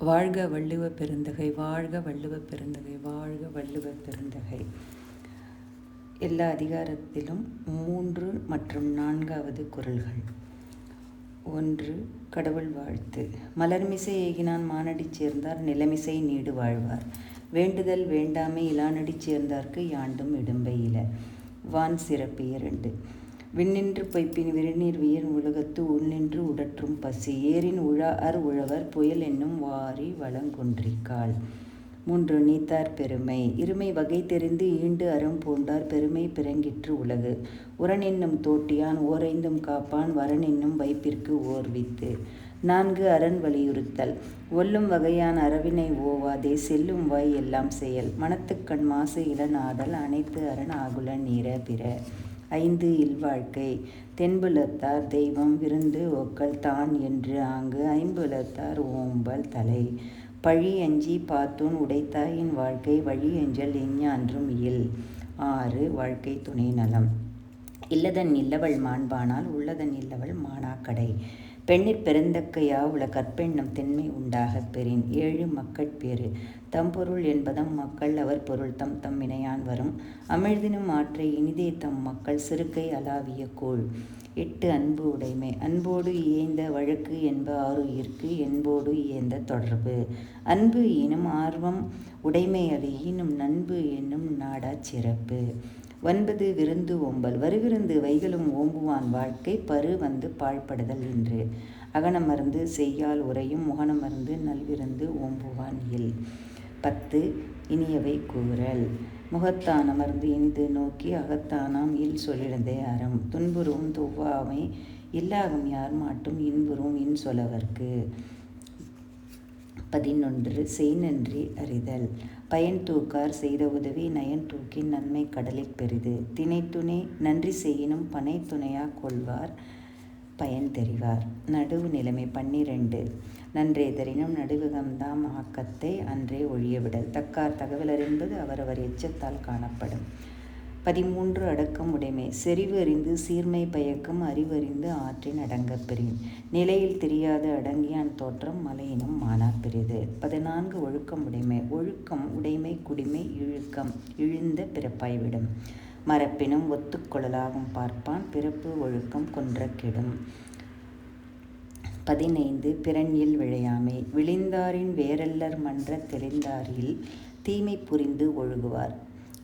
வாழ்க வள்ளுவ பெருந்தகை வாழ்க வள்ளுவ பெருந்தகை வாழ்க வள்ளுவ பெருந்தகை. எல்லா அதிகாரத்திலும் மூன்று மற்றும் நான்காவது குரல்கள். ஒன்று கடவுள் வாழ்த்து. மலர்மிசை ஏகினான் மானடி சேர்ந்தார் நிலமிசை நீடு வாழ்வார். வேண்டுதல் வேண்டாமை இலானடி சேர்ந்தார்க்கு யாண்டும் இடும்பையில வான் சிறப்பு இரண்டு. விண்ணின்று பொய்ப்பின் விருநீர் வியர் உலகத்து உள்நின்று உடற்றும் பசி. ஏரின் உழா அர் உழவர் புயல் என்னும் வாரி வளங்குன்றிக்காள் மூன்று நீத்தார் பெருமை. இருமை வகை தெரிந்து ஈண்டு அறம் பூண்டார் பெருமை பிறங்கிற்று உலகு. உரன் என்னும் தோட்டியான் ஓரைந்தும் காப்பான் வரன் என்னும் வைப்பிற்கு ஓர்வித்து நான்கு அரண் வலியுறுத்தல். ஒல்லும் வகையான அறவினை ஓவாதே செல்லும் வாய் எல்லாம் செயல். மனத்துக்கண் மாசு இளநாதல் அனைத்து அரண் ஆகுல நீர பிற ஐந்து இல்வாழ்க்கை. தென்புலத்தார் தெய்வம் விருந்து ஒக்கல் தான் என்று ஆங்கு ஐம்புலத்தார் ஓம்பல் தலை. பழி அஞ்சி பாத்தூன் உடைத்தாயின் வாழ்க்கை வழி அஞ்சல் எஞ்ஞான்றும் இயல். ஆறு வாழ்க்கை துணை நலம். இல்லதன் இல்லவள் மாண்பானால் உள்ளதன் இல்லவள் மானாக்கடை. பெண்ணிற் பிறந்தக்கையா? உல கற்பெண்ணம் தென்மை உண்டாகப் பெறின். ஏழு மக்கட்பேறு தம்பொருள் என்பதம் மக்கள் அவர் பொருள் தம் தம் இணையான் வரும். அமிழ்தினும் ஆற்றை இனிதே தம் மக்கள் சிறுக்கை அலாவிய கோள். எட்டு அன்பு உடைமை. அன்போடு இயைந்த வழக்கு என்ப ஆறுயிர்க்கு என்போடு இயந்த தொடர்பு. அன்பு எனும் ஆர்வம் உடைமை அது ஈனும் நண்பு என்னும் நாடாச் சிறப்பு. ஒன்பது விருந்து ஓம்பல் வருவிருந்து வைகளும் ஓம்புவான் வாழ்க்கை பரு வந்து பாழ்படுதல் என்று அகனமருந்து செய்யால் உரையும் முகனமர்ந்து நல்விருந்து ஓம்புவான் இல். பத்து இனியவை கூறல். முகத்தான் அமர்ந்து இனிது நோக்கி அகத்தானாம் இல் சொல்லிடதே அறம். துன்புறும் துவ்வாமை இல்லாகும் யார் மாட்டும் இன்புறும் இன் சொலவர்க்கு. பதினொன்று செய் நன்றி அறிதல். பயன் தூக்கார் செய்த உதவி நயன் தூக்கின் நன்மை கடலில் பெரிது. திணைத்துணை நன்றி செய்யினும் பனை துணையா கொள்வார் பயன் தெரிவார். நடுவு நிலைமை பன்னிரண்டு. நன்றே தரினும் நடுவுகம்தாம் ஆக்கத்தை அன்றே ஒழியவிடல். தக்கார் தகவலர் என்பது அவரவர் எச்சத்தால் காணப்படும். பதிமூன்று அடக்கம் உடைமை. செறிவறிந்து சீர்மை பயக்கும் அறிவறிந்து ஆற்றின் அடங்கப் பெறின் நிலையில் தெரியாத அடங்கியான் தோற்றம் மலையினும் மானா பெரிது பதினான்கு ஒழுக்கம் உடைமை. ஒழுக்கம் உடைமை குடிமை இழுக்கம். இழிந்த பிறப்பாய்விடும் மரப்பினும் ஒத்துக்கொள்ளலாகும் பார்ப்பான். பிறப்பு ஒழுக்கம் கொன்ற கெடும். பதினைந்து. பிறன்யில் விழையாமை. விழிந்தாரின் வேரல்லர் மன்ற தெளிந்தாரில் தீமை புரிந்து ஒழுகுவார்.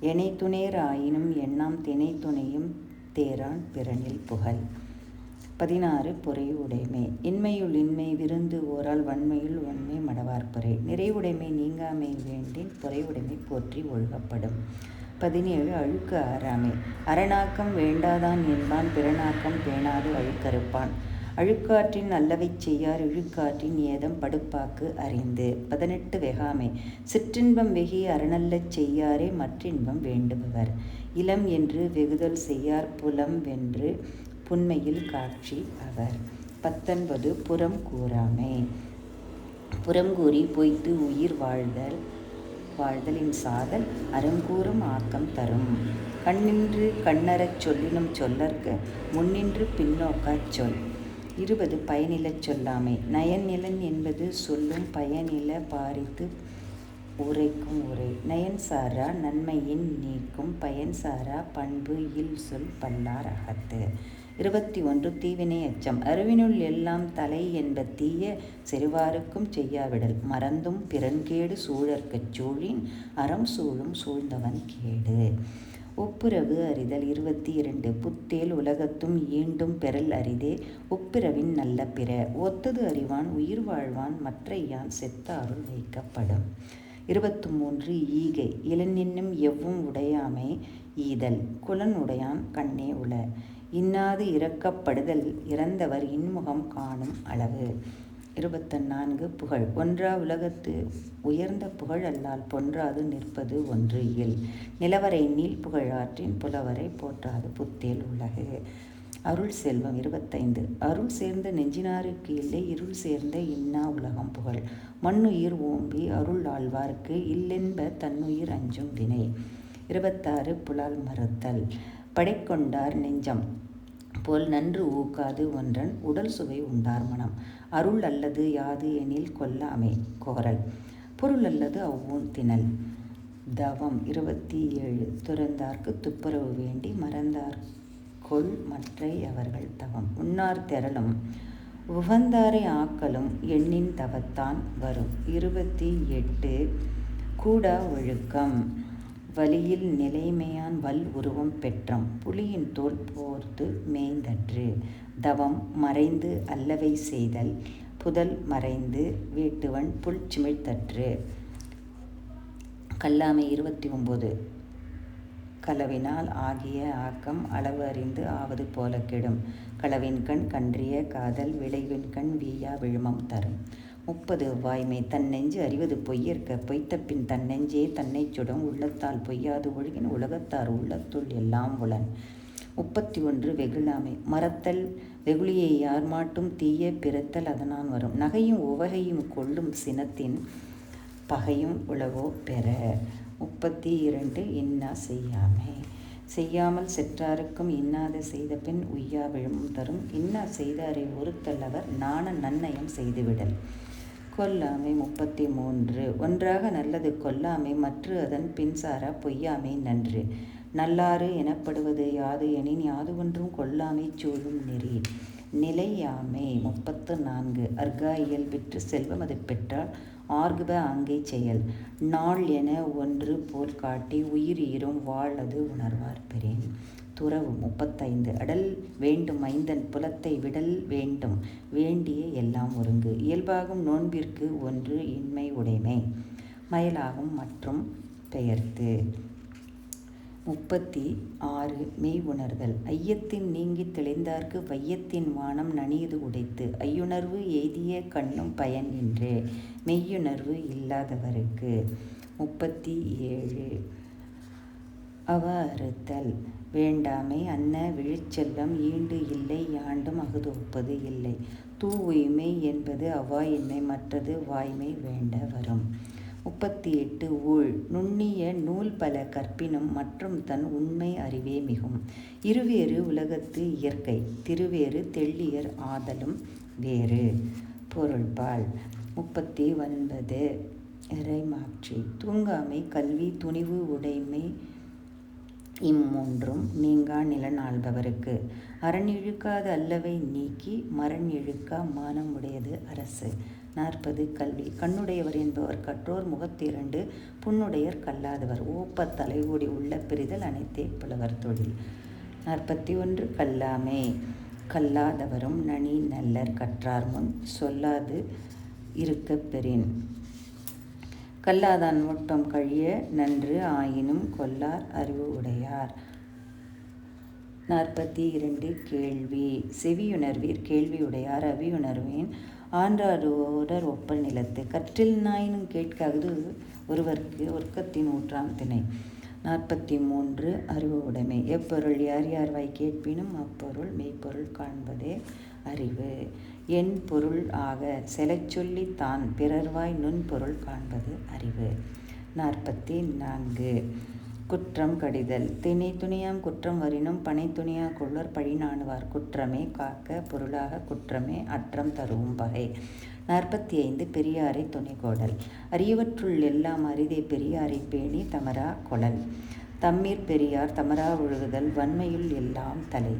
எனை துணேர் ஆயினும் எண்ணாம் திணை துணையும் தேரான் பிறனில் புகழ். பதினாறு பொறை உடைமை இன்மையுள் இன்மை விருந்து ஓரால் வன்மையுள் வன்மை மடவார்பறை நிறைவுடைமை நீங்காமை வேண்டின் பொறைவுடைமை போற்றி ஒழுகப்படும். பதினேழு அழுக்கு ஆறாமை அரணாக்கம் வேண்டாதான் என்பான் பிறனாக்கம் பேணாது அழுக்கறுப்பான். அழுக்காற்றின் நல்லவை செய்யார் இழுக்காற்றின் ஏதம் படுப்பாக்கு அறிந்து. பதினெட்டு வெகாமை சிற்றின்பம் வெகி அறநல்ல செய்யாரே மற்றின்பம் வேண்டுபவர். இளம் என்று வெகுதல் செய்யார் புலம் வென்று புண்மையில் காட்சி அவர். பத்தொன்பது புறம் கூறாமை புறம் கூறி பொய்த்து உயிர் வாழ்தல் வாழ்தலின் சாதல் அறங்கூறும் ஆக்கம் தரும். கண்ணின்று கண்ணறச் சொல்லினும் சொல்லற்க முன்னின்று பின்னோக்காச் சொல். இருபது பயனிலச் சொல்லாமை. நயன்நிலன் என்பது சொல்லும் பயனில பாரித்து உரைக்கும் உரை. நயன் சாரா நன்மையின் நீக்கும் பயன் சாரா பண்பு இல் சொல் பல்லார் அகத்து. இருபத்தி ஒன்று தீவினை அச்சம். அறிவினுள் எல்லாம் தலை என்ப தீய செருவாருக்கும் செய்யாவிடல். மறந்தும் பிறன்கேடு சூழற்கச் சூழின் அறம் சூழும் சூழ்ந்தவன் கேடு. ஒப்புரவு அறிதல் இருபத்தி இரண்டு புத்தேல் உலகத்தும் ஈண்டும் பெறல் அரிதே. ஒப்பிரவின் நல்ல பிற. ஒத்தது அறிவான் உயிர் வாழ்வான் மற்றையான் செத்த வைக்கப்படும். இருபத்து மூன்று ஈகை. இளநின்னும் எவ்வும் உடையாமை. ஈதல். குலன் உடையான் கண்ணே உள. இன்னாது இறக்கப்படுதல் இறந்தவர் இன்முகம் காணும் அளவு. இருபத்தி நான்கு புகழ். ஒன்றா உலகத்து உயர்ந்த புகழ் அல்லால் பொன்றாது நிற்பது ஒன்று இயல் நிலவரை நீல் புகழாற்றின் புலவரை போற்றாது புத்தேல் உலகு. அருள் செல்வம் இருபத்தைந்து. அருள் சேர்ந்த நெஞ்சினாருக்கு இல்லை இருள் சேர்ந்த இன்னா உலகம் புகழ். மண்ணுயிர் ஓம்பி அருள் ஆழ்வார்க்கு இல்லென்ப தன்னுயிர் அஞ்சும் வினை. இருபத்தாறு புலால் மறுத்தல். படைக்கொண்டார் நெஞ்சம். போல் நன்று ஊக்காது ஒன்றன் உடல் சுவை உண்டார் மனம். அருள் அல்லது யாது எனில் கொல்லாமை கோரல் பொருள் அல்லது அவ்வூன் திணல். தவம் இருபத்தி ஏழு துறந்தார்க்கு துப்புரவு வேண்டி மறந்தார் கொள் மற்றை அவர்கள் தவம். உன்னார் திரளும் உகந்தாரை ஆக்கலும் எண்ணின் தவத்தான் வரும். இருபத்தி எட்டு கூட ஒழுக்கம். வழியில் நிலைமையான் வல் உருவம் பெற்றம் புலியின் தோல் போர்த்து மேய்ந்தற்று. தவம் மறைந்து அல்லவை செய்தல் புதல் மறைந்து வீட்டுவன் புல் சிமிழ்த்தற்று கல்லாமை இருபத்தி ஒம்பது களவினால் ஆகிய ஆக்கம் அளவு அறிந்து ஆவது போல கெடும். களவின் கண் கன்றிய காதல் விளைவின் கண் வீயா விழுமம் தரும். முப்பது வாய்மை தன் நெஞ்சு அறிவது பொய்யற்க பொய்த்தப்பின் தன் நெஞ்சே தன்னை சுடும் உள்ளத்தால் பொய்யாது ஒழுகின் உலகத்தார் உள்ளத்துள் எல்லாம் உளன். முப்பத்தி ஒன்று வெகுளாமை. மறத்தல் வெகுளியை யார் மாட்டும் தீய பிறத்தல் அதனான் வரும். நகையும் உவகையும் கொள்ளும் சினத்தின் பகையும் உளவோ பெற. முப்பத்தி இரண்டு இன்னா செய்யாமை. செய்யாமல் செற்றாருக்கும் இன்னாத செய்த பின் உய்யா விழும் தரும். இன்னா செய்தாரை ஒருத்தல்லவர் நாண நன்னயம் செய்துவிடல். கொல்லாமை முப்பத்தி மூன்று ஒன்றாக நல்லது கொல்லாமை மற்ற அதன் பின்சாரா பொய்யாமை நன்று. நல்லாறு எனப்படுவது யாது எனின் யாது ஒன்றும் கொல்லாமை சூழும் நெறி. நிலையாமை முப்பத்து நான்கு அர்கா இயல்பிற்று செல்வம் அது பெற்றால் ஆர்குப அங்கே செயல். நாள் என ஒன்று போல் காட்டி உயிர் ஈரும் வாழது உணர்வார் பெறேன். துறவு முப்பத்தைந்து. அடல் வேண்டும் ஐந்தன் புலத்தை விடல் வேண்டும். வேண்டிய எல்லாம் ஒருங்கு. இயல்பாகும் நோன்பிற்கு ஒன்று இன்மை உடைமை. மயலாகும் மற்றும் பெயர்த்து. முப்பத்தி ஆறு. மெய் உணர்தல். ஐயத்தின் நீங்கி தெளிந்தார்க்கு வையத்தின் வானம் நனியது உடைத்து. ஐயுணர்வு எய்திய கண்ணும் பயன் என்று மெய்யுணர்வு இல்லாதவருக்கு. முப்பத்தி ஏழு. அவ அறுத்தல் வேண்டாமை அன்ன விழிச்செல்லம் ஈண்டு இல்லை யாண்டும் அகுதொப்பது இல்லை. தூ உய்மை என்பது அவ்வாயின்மை மற்றது வாய்மை வேண்ட வரும். முப்பத்தி எட்டு ஊழ். நுண்ணிய நூல் பல கற்பினும் மற்றும் தன் உண்மை அறிவே மிகும். இருவேறு உலகத்து இயற்கை திருவேறு தெள்ளியர் ஆதலும் வேறு. பொருள்பால் முப்பத்தி ஒன்பது இறைமாட்சி தூங்காமை கல்வி துணிவு உடைமை இம்மூன்றும் நீங்கா நிலநாள்பவருக்கு. அரண் இழுக்காத அல்லவை நீக்கி மரண் இழுக்கா மானம் உடையது அரசு. நாற்பது கல்வி. கண்ணுடையவர் என்பவர் கற்றோர் முகத்திரண்டு புண்ணுடையர் கல்லாதவர். ஓப்ப தலைகூடி உள்ள பிரிதல் அனைத்தே புலவர் தொழில். நாற்பத்தி ஒன்று கல்லாமே. கல்லாதவரும் நனி நல்லர் கற்றார் முன் சொல்லாது இருக்கப் பெறின். கல்லாதான் முட்டம் கழிய நன்று ஆயினும் கொல்லார் அறிவு உடையார். நாற்பத்தி இரண்டு கேள்வி. செவியுணர்வீர் கேள்வியுடையார் அவியுணர்வேன். ஆன்றாரோடர் ஒப்பல் நிலத்து. கற்றில் நாயினும் கேட்காது ஒருவர்க்கு ஒர்க்கத்தின் ஊற்றாம் திணை. நாற்பத்தி மூன்று அறிவு உடைமை. எப்பொருள் யார் யார் வாய் கேட்பினும் அப்பொருள் மெய்ப்பொருள் காண்பதே அறிவு. என் பொருள் ஆக செலச்சொல்லி தான் பிறர்வாய் நுண்பொருள் காண்பது அறிவு. நாற்பத்தி நான்கு குற்றம் கடிதல். திணை துணியாம் குற்றம் வரினும் பனை துணியா கொள்ளர் பழி நாணுவார். குற்றமே காக்க பொருளாக குற்றமே அற்றம் தருவும் பகை. நாற்பத்தி ஐந்து பெரியாரை துணைகோடல் அரியவற்றுள் எல்லாம் அரிதே பெரியாரை பேணி தமரா கொளல். தம்மீர் பெரியார் தமரா ஒழுகுதல். வன்மையுள் எல்லாம் தலை.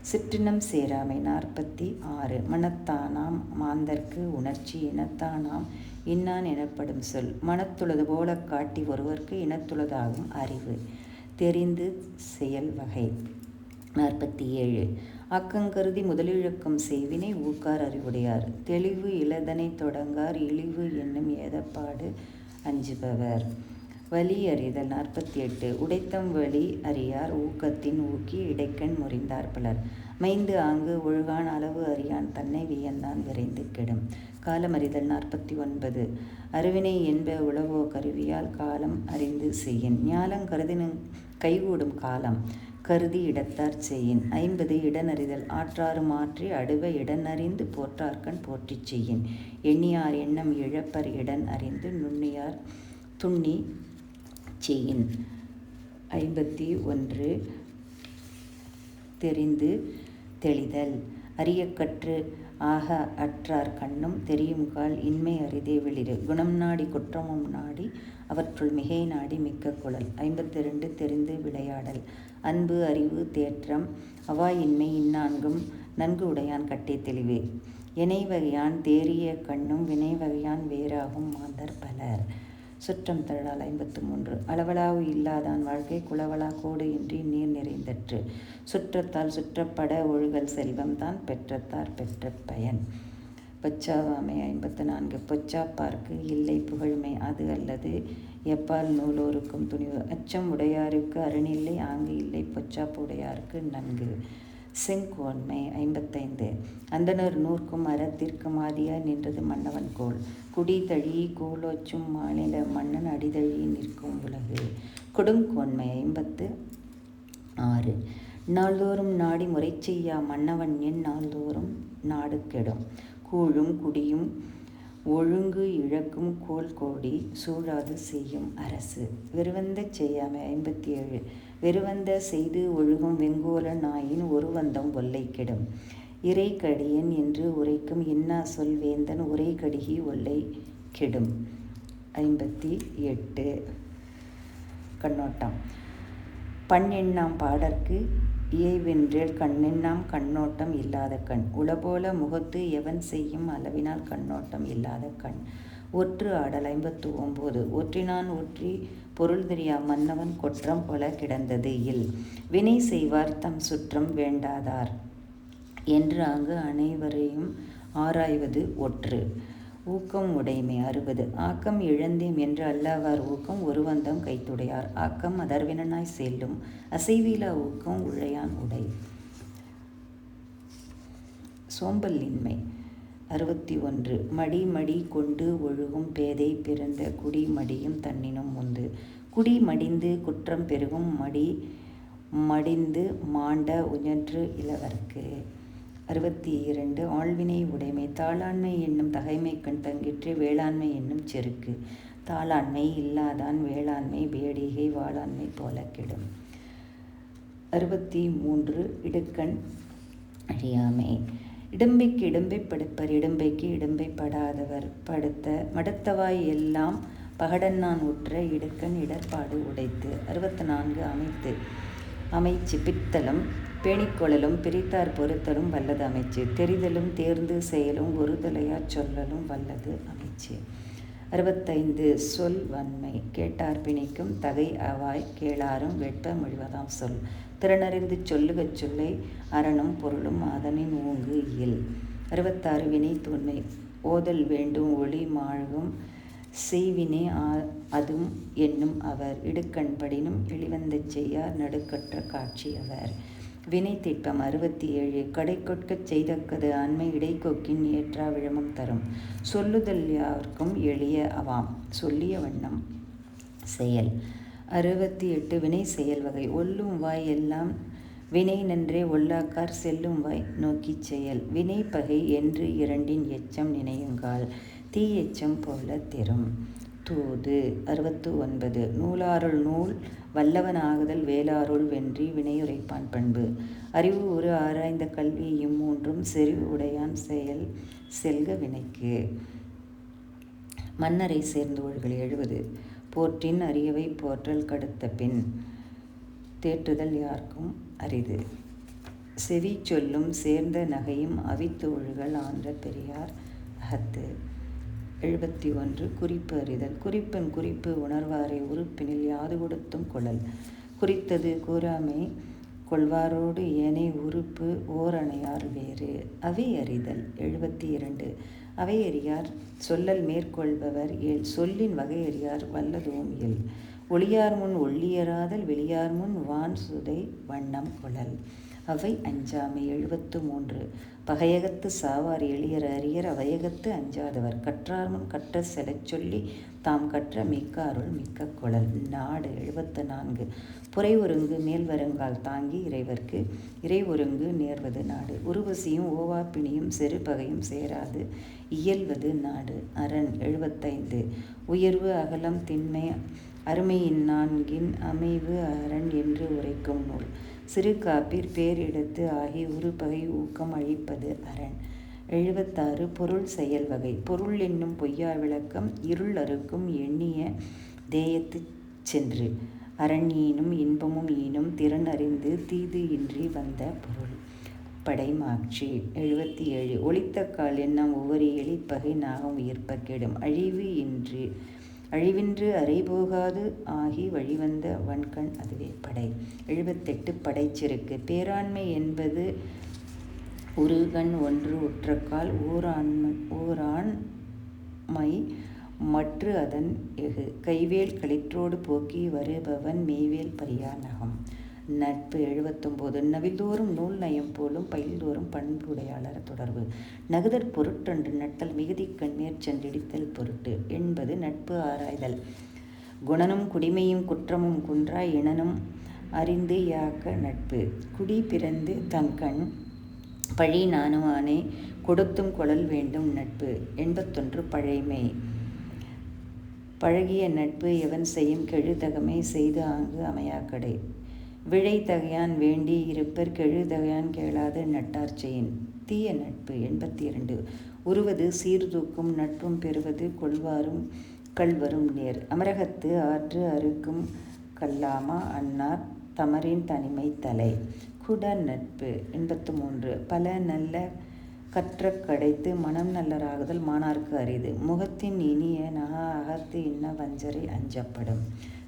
சிற்றினம் சேராமை நாற்பத்தி ஆறு. மனத்தானாம் மாந்தர்க்கு உணர்ச்சி இனத்தானாம். இன்னான் எனப்படும் சொல். மனத்துளது போல காட்டி ஒருவர்க்கு இனத்துளதாகும் அறிவு. தெரிந்து செயல் வகை. நாற்பத்தி ஏழு. அக்கங்கருதி முதலிழக்கம் செய்வினை ஊக்கார் அறிவுடையார். தெளிவு இளதனை தொடங்கார் இழிவு என்னும் ஏதப்பாடு அஞ்சுபவர். வலி அறிதல் நாற்பத்தி எட்டு உடைத்தம் வழி அறியார் ஊக்கத்தின் ஊக்கி இடைக்கண் முறிந்தார் பலர். மைந்து ஆங்கு ஒழுகான் அளவு அறியான் தன்னை வியந்தான் விரைந்து கெடும். காலம் அறிதல் நாற்பத்தி ஒன்பது அருவினை என்ப உளவோ கருவியால் காலம் அறிந்து செய்யின். ஞாலம் கருதின கைகூடும் காலம். கருதி இடத்தார் செய்யின். ஐம்பது இடனறிதல் ஆற்றாறு மாற்றி அடுவ இடனறிந்து போற்றார்கண் போற்றிச் செய்யின். எண்ணியார் எண்ணம் இழப்பர் இடன் அறிந்து நுண்ணியார் துண்ணி செயின். ஐம்பத்தி ஒன்று. தெரிந்து தெளிதல். அறியக்கற்று ஆக அற்றார் கண்ணும் தெரியும் கால் இன்மை அரிதே வெளிறு குணம் நாடி குற்றமும் நாடி அவற்றுள் மிகை நாடி மிக்க குழல். ஐம்பத்தி ரெண்டு. தெரிந்து விளையாடல். அன்பு அறிவு தேற்றம். அவாயின்மை இந்நான்கும் நன்கு உடையான் கட்டே தெளிவே. இணை வகையான் தேறிய கண்ணும் வினை வகையான் வேறாகும் மாந்தர் பலர். சுற்றம் தழலால் ஐம்பத்து மூன்று அளவலாவு இல்லாதான் வாழ்க்கை குளவளா கோடு இன்றி நீர் நிறைந்தற்று. சுற்றத்தால் சுற்றப்பட ஒழுகல் செல்வம் தான் பெற்றத்தார் பெற்ற பயன் பொச்சாவாமை ஐம்பத்து நான்கு பொச்சாப்பார்க்கு இல்லை புகழ்மை அது அல்லது எப்பால் நூலோருக்கும் துணிவு. அச்சம் உடையாருக்கு அருணில்லை ஆங்கு இல்லை பொச்சாப்பு உடையாருக்கு நன்கு. செங்கோன்மை ஐம்பத்தைந்து. அந்தனர் நூற்கும் அறத்திற்கும் ஆதியாய் நின்றது மன்னவன் கோல் குடி தழி கோலோச்சும் மாநில மன்னன் அடிதழி நிற்கும் உலகு. கொடுங்கோன்மை ஐம்பத்து ஆறு. நாள்தோறும் நாடி முறை செய்யா மன்னவன் என் நாள்தோறும் நாடு கெடும். கூழும் குடியும் ஒழுங்கு இழக்கும் கோல் கோடி சூழாது செய்யும் அரசு. வெறுவந்த செய்யாமை ஐம்பத்தி ஏழு வெறுவந்த செய்து ஒழுகும் வெங்கோல நாயின் ஒருவந்தம் ஒல்லை கெடும். இறை கடியன் என்று உரைக்கும் இன்னா சொல் வேந்தன் உரை கடிகி ஒல்லை கெடும். ஐம்பத்தி எட்டு. கண்ணோட்டம். பண்ணெண்ணாம் பாடற்கு இயைவென்றேல் கண்ணெண்ணாம் கண்ணோட்டம் இல்லாத கண். உளபோல முகத்து எவன் செய்யும் அளவினால் கண்ணோட்டம் இல்லாத கண். ஒற்று ஆடல் ஐம்பத்து ஒம்பது. ஒற்றினான் ஒற்றி பொருள் தெரியா மன்னவன் கொற்றம் போல கிடந்தது. இல் வினை செய்வார் தம் சுற்றம் வேண்டாதார். என்று அங்கு அனைவரையும் ஆராய்வது ஒற்று. ஊக்கம் உடைமை அறுபது. ஆக்கம் இழந்தேம் என்று அல்லாவார் ஊக்கம் ஒருவந்தம் கைத்துடையார். ஆக்கம் அதர்வினனாய் செல்லும். அசைவீலா ஊக்கம் உழையான் உடை. சோம்பலின்மை அறுபத்தி ஒன்று. மடி மடி கொண்டு ஒழுகும் பேதை பிறந்த குடி மடியும் தன்னினும் உண்டு. குடி மடிந்து குற்றம் பெருகும் மடி மடிந்து மாண்ட உயன்று இளவர்க்கு. அறுபத்தி இரண்டு. ஆழ்வினை உடைமை. தாளாண்மை என்னும் தகைமை கண் தங்கிற்று வேளாண்மை என்னும் செருக்கு. தாளாண்மை இல்லாதான் வேளாண்மை வேடிகை வாளாண்மை போல கெடும். அறுபத்தி மூன்று. இடுக்கண் அழியாமை. இடும்பைக்கு இடும்பை படுப்பர் இடும்பைக்கு இடும்பை படாதவர் படுத்த மடத்தவாய் எல்லாம் பகடன்னான் உற்ற இடுக்கண் இடர்பாடு உடைத்து. அறுபத்தி நான்கு அமைத்து. அமைச்சு பித்தலும் பேணிக்கொழலும் பிரித்தார் பொறுத்தலும் வல்லது அமைச்சு. தெரிதலும் தேர்ந்து செயலும் ஒரு தலையார் சொல்லலும் வல்லது அமைச்சு. அறுபத்தைந்து சொல் வன்மை. கேட்டார் பிணிக்கும் தகை அவாய் கேளாரும் வெட்ப முழுவதாம் சொல். திறனறிந்து சொல்லுகச் சொல்லை அரணும் பொருளும் அதனின் ஊங்கு இயல். அறுபத்தாறு வினை தூய்மை ஓதல் வேண்டும் ஒளி மாழ்கும் செய்வினே அதும் என்னும் அவர் இடுக்கண்படினும் எளிவந்த செய்யார் நடுக்கற்ற காட்சி அவர். வினை திட்பம் அறுபத்தி ஏழு கடை கொட்கச் செய்தக்கது அண்மை இடைக்கொக்கின் ஏற்றா விழமம் தரும். சொல்லுதல் யாருக்கும் எளிய அவாம் சொல்லிய வண்ணம் செயல். அறுபத்தி எட்டு வினை செயல் வகை. ஒல்லும் வாய் எல்லாம் வினை நன்றே ஒல்லாக்கார் செல்லும் வாய் நோக்கிச் செயல். வினை பகை என்று இரண்டின் எச்சம் நினையுங்கால். தீ எச்சம் போல தெரும் தூது. அறுபத்து ஒன்பது நூலாருள் நூல் வல்லவனாகுதல் வேளாருள் வென்றி வினையுரைப்பான் பண்பு. அறிவு ஒரு ஆராய்ந்த கல்வி இம்மூன்றும் செறிவு உடையான் செயல் செல்க வினைக்கு. மன்னரை சேர்ந்து ஒழுகல் எழுவது. போற்றின் அரியவை போற்றல் கடுத்த பின் தேற்றுதல் யாருக்கும் அரிது. செவி சொல்லும் சேர்ந்த நகையும் அவித்தோழுகள் ஆன்ற பெரியார் அகத்து. எழுபத்தி ஒன்று குறிப்பு அறிதல். குறிப்பின் குறிப்பு உணர்வாரை உறுப்பினில் யாது கொடுத்தும் குழல். குறித்தது கூறாமை கொள்வாரோடு ஏனை உறுப்பு ஓரணையார் வேறு. அவை அறிதல். எழுபத்தி இரண்டு அவை அறியார் சொல்லல் மேற்கொள்பவர் எல் சொல்லின் வகை அறியார் வல்லதும் இயல். ஒளியார் முன் ஒள்ளியராதல் வெளியார் முன் வான் சுதை வண்ணம் கொழல் அவை அஞ்சாமை எழுபத்து மூன்று. பகையகத்து சாவார் எளியர் அரியர் அவையகத்து அஞ்சாதவர். கற்றார் முன் கற்ற செலச் சொல்லி தாம் கற்ற மிக்க அருள் மிக்க குழல். நாடு எழுபத்து நான்கு புரை ஒருங்கு மேல் வருங்கால் தாங்கி இறைவர்க்கு. இறை ஒருங்கு நேர்வது நாடு. உருவசியும் ஓவாப்பிணியும் செருபகையும் சேராது. இயல்வது நாடு. அரண் எழுபத்தைந்து. உயர்வு அகலம் திண்மை அருமையின் நான்கின் அமைவு அரண் என்று உரைக்கும் நூல். சிறு காப்பீர் பேரிடத்து ஆகி உருபகை ஊக்கம் அழிப்பது அரண். எழுபத்தாறு பொருள் செயல் வகை. பொருள் என்னும் பொய்யா விளக்கம் இருள் அறுக்கும் எண்ணிய தேயத்து சென்று. அரண் ஈனும் இன்பமும் ஈனும் திறன் அறிந்து தீது இன்றி வந்த பொருள். படைமாட்சி எழுபத்தி ஏழு ஒளித்த கால் எண்ணம் ஒவ்வொரு எளிப்பகை நாகம் உயிர்ப்ப கெடும். அழிவு இன்று அழிவின்று அறைபோகாது ஆகி வழிவந்த வன்கண் அதுவே படை. எழுபத்தெட்டு படைச்சிருக்கு. பேராண்மை என்பது ஒரு கண் ஒன்று உற்றக்கால் ஓராண்மை ஓராண்மை மற்று அதன் எகு கைவேல் களிற்றோடு போக்கி வருபவன் மெய்வேல் பரியார் நகம். நட்பு எழுபத்தொம்போது நவில்தோறும் நூல் நயம் போலும் பயில்தோறும் பண்புடையாளர் தொடர்பு. நகுதற் பொருட்டொன்று நட்டல் மிகுதி கண்மேற் சென்றிடித்தல் பொருட்டு. என்பது நட்பு ஆராய்தல். குணனும் குடிமையும் குற்றமும் குன்றா இனனும் அறிந்து யாக்க நட்பு. குடி பிறந்து தங்கண் பழி நானுமானே கொடுத்தும் கொழல் வேண்டும் நட்பு. எண்பத்தொன்று பழைமை. பழகிய நட்பு எவன் செய்யும் கெழுதகமே செய்து ஆங்கு அமையாக்கடை. விழை தகையான் வேண்டி இருப்பர் கெழுதகையான் கேளாத நட்டார் செயின் தீய நட்பு எண்பத்தி இரண்டு. உருவது சீர்தூக்கும் நட்பும் பெறுவது கொள்வாரும் கல்வரும் நேர். அமரகத்து ஆற்று அறுக்கும் கல்லாமா அன்னார் தமரின் தனிமை தலை. குட நட்பு எண்பத்து மூன்று. பல நல்ல கற்ற கடைத்து மனம் நல்லராகுதல் மாணார்க்கு அரிது. முகத்தின் இனிய நக அகத்து இன்ன வஞ்சரை அஞ்சப்படும்.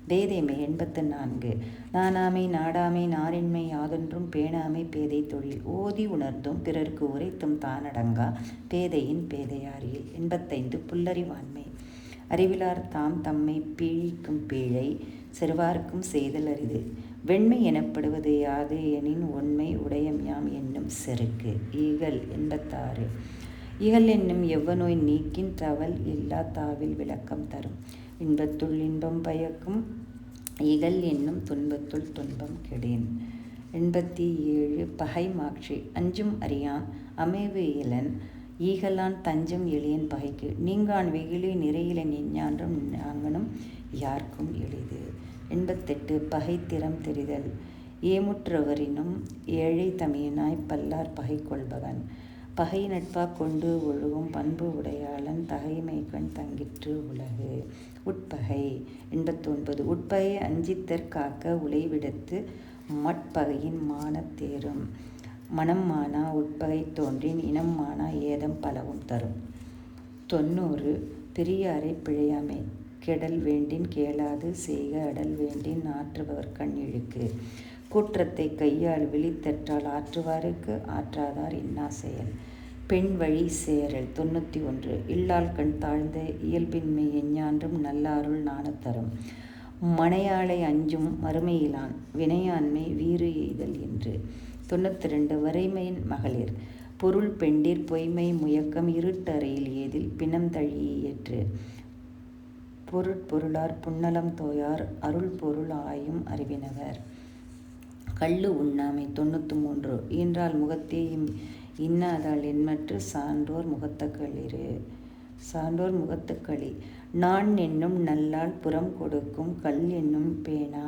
பேதைமை எண்பத்து நான்கு நானாமை நாடாமை நாரின்மை யாதொன்றும் பேணாமை பேதை தொழில். ஓதி உணர்ந்தும் பிறர்க்கு உரைத்தும் தானடங்கா பேதையின் பேதையாரியில் எண்பத்தைந்து புல்லறிவாண்மை அறிவிலார் தாம் தம்மை பீழிக்கும் பீழை சிறுவார்க்கும் செய்தல் அரிது. வெண்மை எனப்படுவது யாது எனின் உண்மை உடையம் யாம் என்னும் செருக்கு. ஈகல் எண்பத்தாறு. இகல் என்னும் எவ்வநோய் நீக்கின் தவல் இல்லா தாவில் விளக்கம் தரும். இன்பத்துள் இன்பம் பயக்கும் இகல் என்னும் துன்பத்துள் துன்பம் கெடேன். எண்பத்தி ஏழு பகை மாட்சி அஞ்சும் அறியான் அமைவு இயலன் ஈகலான் தஞ்சம் எளியன் பகைக்கு. நீங்கான் வெகுளி நிறையில எஞ்ஞான்றும் நாங்கனும் யாருக்கும் எளிது. எண்பத்தெட்டு பகை திறம் தெரிதல் ஏமுற்றவரினும் ஏழை தமியனாய் பல்லார் பகை கொள்பவன் பகை நட்பாக கொண்டு ஒழுகும் பண்பு உடையாளன் தகைமை கண் தங்கிற்று உலகு. உட்பகை. எண்பத்தொன்பது. உட்பகை அஞ்சித்தற் காக்க மட்பகையின் மானத் தேரும். மனம் மானா உட்பகை தோன்றின் இனம் மானா ஏதம் பலவும் தரும். தொண்ணூறு பெரியாரை பிழையாமை. கெடல் வேண்டின் கேளாது செய்க அடல் வேண்டின் ஆற்றுபவர் கண் இழுக்கு. கூற்றத்தை கையால் விழித்தற்றால் ஆற்றுவாருக்கு ஆற்றாதார் இன்னா செயல் பெண் வழி சேரல். தொண்ணூற்றி ஒன்று. இல்லால் கண் தாழ்ந்த இயல்பின்மை எஞ்ஞான்றும் நல்லாருள் நாணத்தரும் மனையாளை அஞ்சும் மறுமையிலான் வினையாண்மை வீறு எய்தல் என்று. தொண்ணூற்றி ரெண்டு. வரைமையின் மகளிர். பொருள் பெண்டிர் பொய்மை முயக்கம் இருட்டறையில் ஏதில் பிணம் தழியேற்று பொருட்பொருளார் புன்னலம் தோயார் அருள் பொருள் ஆயும் அறிவினவர். கள்ளு உண்ணாமை தொண்ணூற்று மூன்று. ஈன்றால் முகத்தையும் இன்னாதால் எண்மற்று சான்றோர் முகத்தக்களிரு சான்றோர் முகத்துக்களி. நான் என்னும் நல்லால் புறம் கொடுக்கும் கல் என்னும் பேனா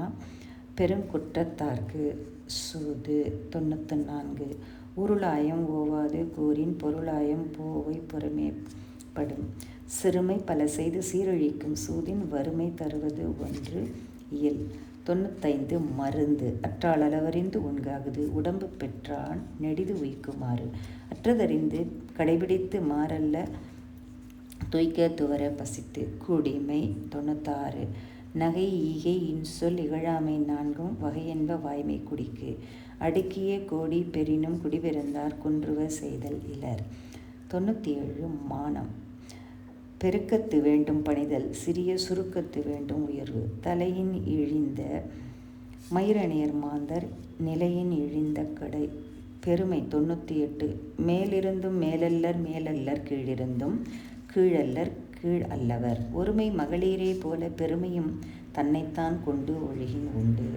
பெருங்குற்றத்தார்க்கு சூது தொண்ணூற்று நான்கு. உருளாயம் ஓவாது கூறின் பொருளாயம் போவை பொறுமைப்படும். சிறுமை பல செய்து சீரழிக்கும் சூதின் வறுமை தருவது ஒன்று இயல். தொண்ணூத்தைந்து மருந்து. அற்றால் அளவறிந்து உண்காகுது உடம்பு பெற்றான் நெடிது உயிக்குமாறு அற்றதறிந்து கடைபிடித்து மாறல்ல. துய்க்க துவர பசித்து. குடிமை தொண்ணூத்தாறு. நகை ஈகை இன்சொல் இகழாமை நான்கும் வகையென்ப வாய்மை குடிக்கு. அடுக்கிய கோடி பெரினும் குடிபிறந்தார் குன்றுவ செய்தல் இலர். தொண்ணூற்றி ஏழு மானம். பெருக்கத்து வேண்டும் பணிதல் சிறிய சுருக்கத்து வேண்டும் உயர்வு. தலையின் இழிந்த மயிரணியர் மாந்தர் நிலையின் இழிந்த கடை. பெருமை தொண்ணூற்றி எட்டு மேலிருந்தும் மேலல்லர் மேலல்லர் கீழிருந்தும் கீழல்லர் கீழ் அல்லவர் ஒருமை மகளிரே போல பெருமையும் தன்னைத்தான் கொண்டு ஒழுகின் உண்டு.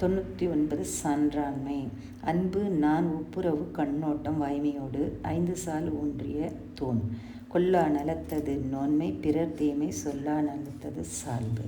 தொண்ணூற்றி ஒன்பது சான்றாண்மை. அன்பு நான் ஒப்புரவு கண்ணோட்டம் வாய்மையோடு ஐந்து சால் ஊன்றிய தூண் கொல்லா நலத்தது நோன்மை பிறர் தீமை சொல்லா நலத்தது சால்பு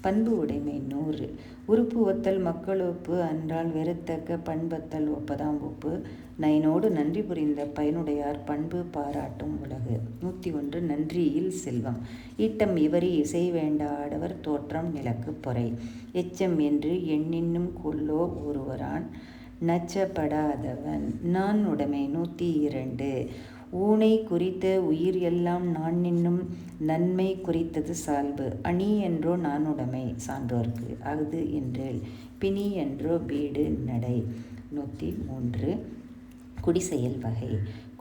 பண்பு உடைமை நூறு. உறுப்பு ஒத்தல் மக்களொப்பு அன்றால் வெறுத்தக்க பண்பத்தல் ஒப்பதாம் ஒப்பு. நயனோடு நன்றி புரிந்த பயனுடையார் பண்பு பாராட்டும் உலகு. நூற்றி ஒன்று நன்றியில் செல்வம். ஈட்டம் இவரி இசை வேண்டாடவர் தோற்றம் நிலக்கு பொறை. எச்சம் என்று எண்ணின்னும் கொல்லோ ஒருவரான் நச்சப்படாதவன். நான் உடைமை நூற்றி இரண்டு. ஊனை குறித்த உயிர் எல்லாம் நான் நின்னும் நன்மை குறித்தது சால்பு. அணி என்றோ நானுடைமை சான்றோர்க்கு அஃது என்றேல் பிணி என்றோ வீடு நடை. நூற்றி மூன்று. குடிசெயல் வகை.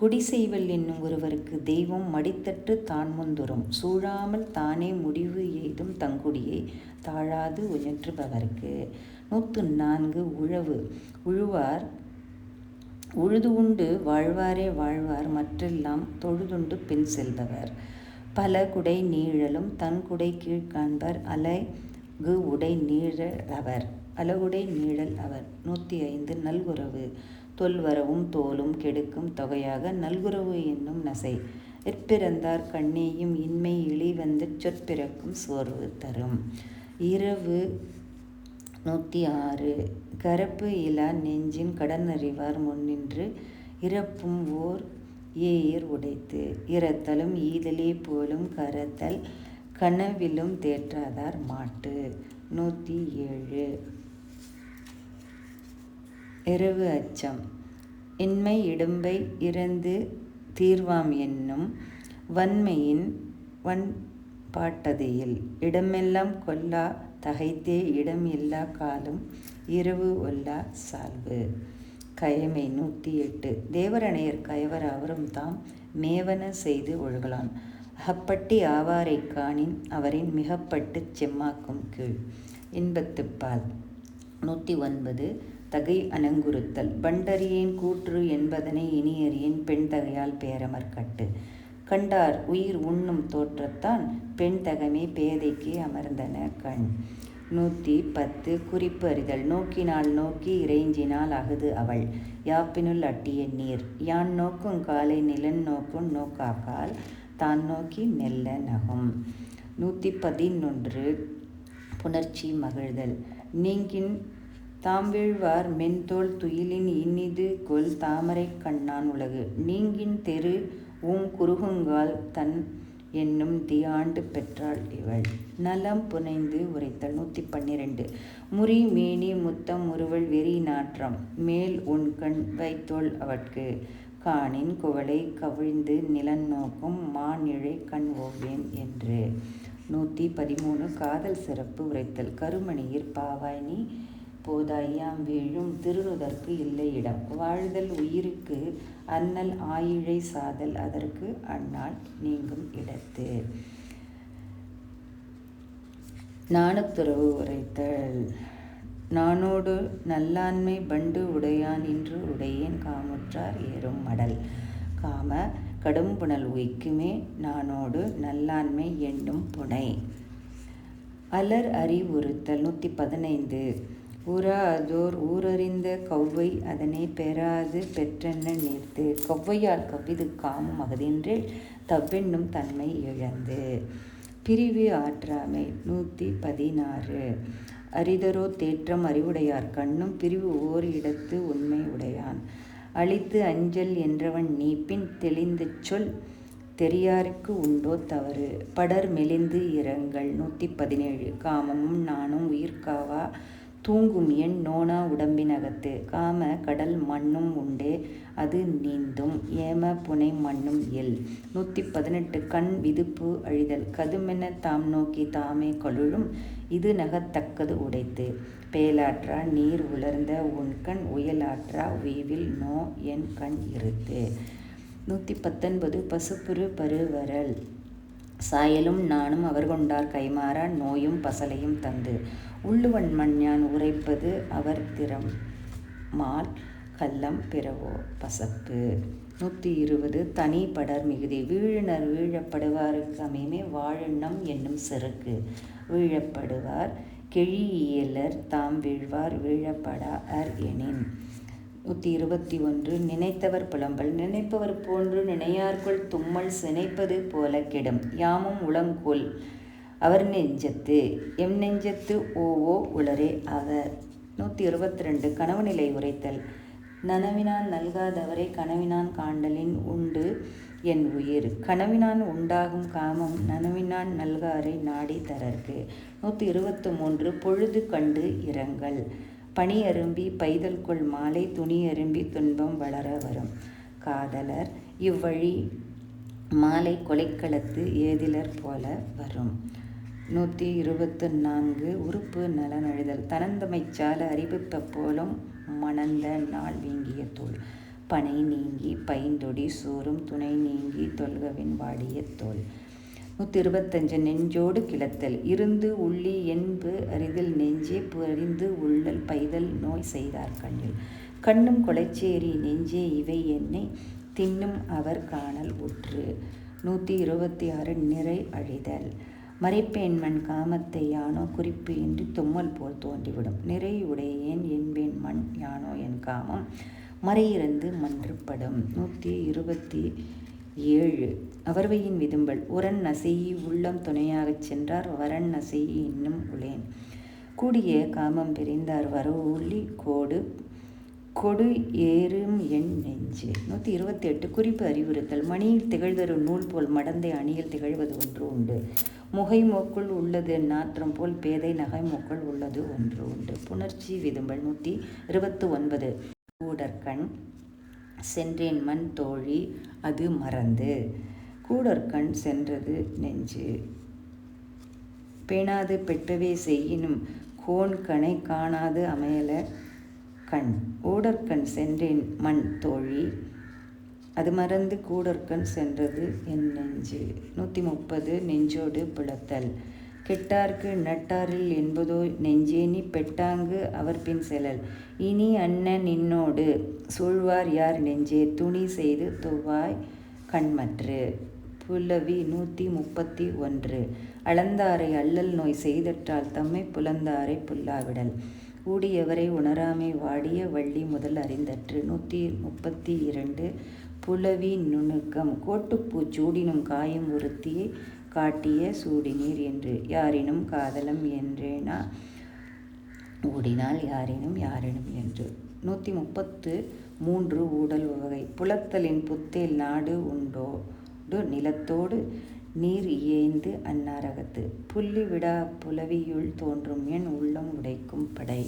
குடிசெய்வல் என்னும் ஒருவருக்கு தெய்வம் மடித்தற்று தான் முந்துரும் சூழாமல் தானே முடிவு எய்தும் தங்குடியை தாழாது உயற்றுபவர்க்கு. நூற்று நான்கு. உழவு. உழுவார் உழுது உண்டு வாழ்வாரே வாழ்வார் மற்றெல்லாம் தொழுதுண்டு பின் செல்பவர். பல குடை நீழலும் தன் குடை கீழ்காண்பர் அலகு உடை நீழல் அவர் அலகுடை நீழல் அவர். நூற்றி ஐந்து நல்குறவு. தொல்வரவும் தோலும் கெடுக்கும் தொகையாக நல்குறவு என்னும் நசை. எற்பிறந்தார் கண்ணேயும் இன்மை இழிவந்து சொற்பிறக்கும் சோர்வு தரும். இரவு நூற்றி ஆறு கரப்பு இலா நெஞ்சின் கடனறிவார் முன்னின்று இறப்பும் ஓர் ஏயிர் உடைத்து இறத்தலும் ஈதலே போலும் கரத்தல் கனவிலும் தேற்றாதார் மாட்டு. நூற்றி ஏழு இரவு அச்சம். இன்மை இடும்பை இறந்து தீர்வாம் என்னும் வன்மையின் வன் பாட்டதையில் இடமெல்லாம் கொல்லா தகைத்தே இடம் இல்லா காலும் இரவு ஒல்லா சால்வு. கயமை நூற்றி எட்டு. தேவரணையர் கயவர் அவரும் தாம் மேவன செய்து ஒழுகலான் அகப்பட்டி ஆவாரை காணின் அவரின் மிகப்பட்டுச் செம்மாக்கும் கீழ். இன்பத்துப்பால் நூற்றி ஒன்பது. தகை அணங்குறுத்தல். பண்டறியேன் கூற்று என்பதனை இனியறியின் பெண் தகையால் பேரமர் கட்டு. கண்டார் உயிர் உண்ணும் தோற்றத்தான் பெண் தகமே பேதைக்கு அமர்ந்தன கண். நூற்றி பத்து குறிப்பு அறிதல். நோக்கினால் நோக்கி இறைஞ்சினால் அகுது அவள். யாப்பினுள் அட்டிய நீர் யான் நோக்கும் காலை நிலன் நோக்கும் நோக்காக்கால் தான் நோக்கி மெல்ல நகும். நூற்றி பதினொன்று புணர்ச்சி மகிழ்தல். நீங்கின் தாம் வீழ்வார் மென்தோல் துயிலின் இனிது கொல் தாமரை கண்ணான் உலகு. நீங்கின் தெரு ஊம் குறுகுங்கால் தன் என்னும் தியாண்டு பெற்றாள் இவள். நலம் புனைந்து உரைத்தல். நூற்றி பன்னிரெண்டு முறி மேனி முத்தம் உருவல் வெறி நாற்றம். மேல் உன் கண் வைத்தோள் அவட்கு. காணின் குவளை கவிழ்ந்து நிலன் நோக்கும் மானிழை கண் ஓவியம் என்று. நூற்றி பதிமூணு. காதல் சிறப்பு உரைத்தல். கருமணியிற் பாவாய் நீ போதாயாம் வீழும் திருநுதற்கு இல்லை இடம் வாழ்தல் உயிருக்கு அன்னல் ஆயிழை சாதல் அதற்கு அந்நாள் நீங்கும் இடத்து. நாணத்துறவு உரைத்தல். நானோடு நல்லாண்மை பண்டு உடையான் இன்று உடையேன் காமுற்றார் ஏறும் மடல். காம கடும் புனல் உய்க்குமே நானோடு நல்லாண்மை எண்ணும் புனை. அலர் அறிவுறுத்தல் நூற்றி பதினைந்து. ஊரா அதோர் ஊரறிந்த கௌவை அதனை பெறாது பெற்றென்ன நேர்த்து? கௌவையால் கவ்விது காமம் அகதின்றே தவ்வென்னும் தன்மை இழந்து. பிரிவு ஆற்றாமை. நூற்றி பதினாறு. அரிதரோ தேற்றம் அறிவுடையார் கண்ணும் பிரிவு ஓர் இடத்து உண்மை உடையான். அழித்து அஞ்சல் என்றவன் நீப்பின் தெளிந்து சொல் தெரியாருக்கு உண்டோ தவறு? படர் மெலிந்து இரங்கல். நூற்றி பதினேழு. காமமும் நானும் உயிர்காவா தூங்கும் எண் நோனா உடம்பினகத்து. காம கடல் மண்ணும் உண்டே அது நீந்தும். ஏம புனை மண்ணும் எல். நூற்றி பதினெட்டு கண் விதுப்பு அழிதல். கதுமென தாம் நோக்கி தாமே கழுழும். இது நகத்தக்கது உடைத்து. பேலாற்றா நீர் உலர்ந்த உன் கண் உயலாற்றா உய்வில் நோ என் கண் இருத்து. நூற்றி பத்தொன்பது பசுப்புரு பருவரல். சாயலும் நானும் அவர் கொண்டார் கைமாறா நோயும் பசலையும் தந்து. உள்ளுவன் மண்யான் உரைப்பது அவர் திறம் மால் கல்லம் பிறவோ பசப்பு. நூற்றி இருபது தனி படர் மிகுதி. வீழினர் வீழப்படுவாருக்கு சமயமே வாழெண்ணம் என்னும் செருக்கு. வீழப்படுவார் கெழியியலர் தாம் வீழ்வார் வீழப்படா அர் எனின். நூற்றி இருபத்தி ஒன்று நினைத்தவர் புலம்பல். நினைப்பவர் போன்று நினையார்க்குள் தும்மல் சினைப்பது போல கெடும். யாமும் உளங்கொல் அவர் நெஞ்சத்து. எம் நெஞ்சத்து ஓவோ உளரே அவர். நூற்றி இருபத்தி ரெண்டு கனவுநிலை உரைத்தல். நனவினான் நல்காதவரை கனவினான் காண்டலின் உண்டு என் உயிர். கனவினான் உண்டாகும் காமம் நனவினான் நல்காரை நாடி தரற்கு. நூற்றி இருபத்து மூன்று பொழுது கண்டு இரங்கல். பனி அரும்பி பைதல்கொள் மாலை துணி அரும்பி துன்பம் வளர வரும். காதலர் இவ்வழி மாலை கொலைக்களத்து ஏதிலர் போல வரும். நூற்றி இருபத்து நான்கு உறுப்பு நலனழுதல். தனந்தமைச்சால அறிவிப்ப போலும் மணந்த நாள் வீங்கிய தோல். பனை நீங்கி பைந்தொடி சோறும் துணை நீங்கி தொல்கவின் வாடிய தோல். நூற்றி இருபத்தஞ்சு நெஞ்சோடு கிளத்தல். இருந்து உள்ளி என்பு அரிதில் நெஞ்சே புரிந்து உள்ளல் பைதல் நோய் செய்தார் கண்ணில். கண்ணும் கொலைச்சேரி நெஞ்சே இவை என்னை தின்னும் அவர் காணல் உற்று. நூற்றி இருபத்தி ஆறு நிறை அழிதல். மறைப்பேன் காமத்தை யானோ குறிப்பு இன்றி தும்மல் போல் தோன்றிவிடும். நிறை உடையேன் என்பேன் மண் யானோ என் காமம். மறையிறந்து மன்றுப்படும் நூற்றி இருபத்தி ஏழு. அவர்வையின் விதும்பல் உரன் நசையி உள்ளம் துணையாகச் சென்றார் வரன் நசையி இன்னும் உளேன். கூடிய காமம் பிரிந்தார் வரவுள்ளி கோடு கொடு ஏறும் என் நெஞ்சு நூற்றி இருபத்தி எட்டு குறிப்பு அறிவுறுத்தல் மணியில் திகழ்தரும் நூல் போல் மடந்தை அணியில் திகழ்வது ஒன்று உண்டு. முகைமோக்குள் உள்ளது நாற்றம் போல் பேதை நகை மோக்குள் உள்ளது ஒன்று உண்டு புணர்ச்சி விதும்பல் நூற்றி இருபத்து ஒன்பது. கூடற்கண் சென்றேன் மண் தோழி அது மறந்து. கூடற்கண் சென்றது நெஞ்சு. பேணாது பெற்றவே செய்யினும் கோன் கணை காணாது அமையல கண். ஊடற்கண் சென்றேன் மண் தோழி அது மறந்து கூடற்கண் சென்றது என் நெஞ்சு. நூற்றி முப்பது நெஞ்சோடு பிளத்தல். கெட்டார்க்கு நட்டாரில் என்பதோ நெஞ்சேனி பெட்டாங்கு அவர் பின் செலல். இனி அண்ணன் நின்னோடு சூழ்வார் யார் நெஞ்சே? துணி செய்து துவாய் கண்மற்று. புலவி நூற்றி முப்பத்தி ஒன்று. அளந்தாரை அல்லல் நோய் செய்தற்றால் தம்மை புலந்தாரை புல்லாவிடல். கூடியவரை உணராமை வாடிய வள்ளி முதல் அறிந்தற்று. நூற்றி முப்பத்தி இரண்டு. புலவி நுணுக்கம். கோட்டுப்பூ சூடினும் காயம் உறுத்தியே காட்டிய சூடினீர் என்று யாரினும் காதலம் என்றேனா? ஓடினால் யாரினும் யாரினும் என்று. நூற்றி முப்பத்து மூன்று ஊடல் வகை. புலத்தலின் புத்தேல் நாடு உண்டோடு நிலத்தோடு நீர் இயைந்து அன்னாரகத்து. புள்ளி விடா புலவியுள் தோன்றும் என் உள்ளம் உடைக்கும் படை.